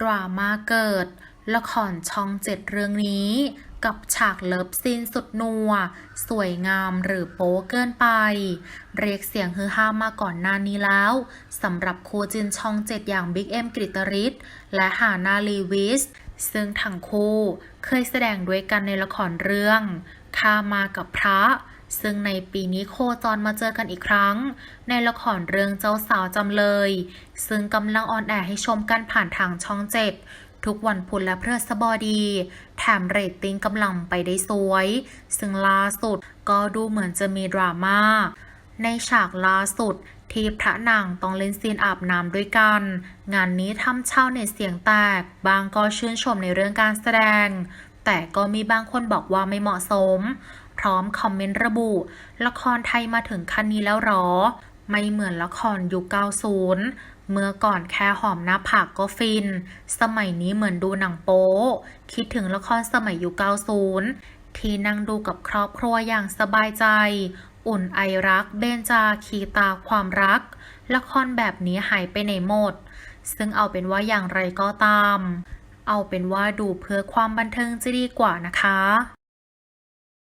ดราม่าเกิด ละครช่องเจ็ดเรื่องนี้ กับฉากเลิฟซีนสุดนัว สวยงามหรือโป๊เกินไป เรียกเสียงฮือฮามาก่อนหน้านี้แล้วสำหรับคู่จินช่องเจ็ดอย่างบิ๊กเอ็มกริตริศและหานาลีวิส ซึ่งทั้งคู่เคยแสดงด้วยกันในละครเรื่องข้ามากับพระ ซึ่งในปีนี้โคจรมาเจอกันอีกครั้ง ในละครเรื่องเจ้าสาวจำเลย ซึ่งกำลังออนแอร์ให้ชมกันผ่านทางช่องเจ็ดทุกวันพุธและพฤหัสบดี แถมเรตติ้งกำลังไปได้สวย ซึ่งล่าสุดก็ดูเหมือนจะมีดราม่า ในฉากล่าสุดที่พระนางต้องเล่นซีนอาบน้ำด้วยกัน งานนี้ทำเช่าเน็ตเสียงแตก บางก็ชื่นชมในเรื่องการแสดง แต่ก็มีบางคนบอกว่าไม่เหมาะสม พร้อมคอมเมนต์ระบุ ละครไทยมาถึงขั้นนี้แล้วหรอ ไม่เหมือนละครยุค90 เมื่อก่อนแค่หอมหน้าผากก็ฟิน สมัยนี้เหมือนดูหนังโป๊คิดถึงละครสมัยยุค90 ที่นั่งดูกับครอบครัวอย่างสบายใจ อุ่นไอรัก เบนจาคีตาความรัก ละครแบบนี้หายไปไหนหมด ซึ่งเอาเป็นว่าอย่างไรก็ตาม เอาเป็นว่าดูเพื่อความบันเทิงจะดีกว่านะคะ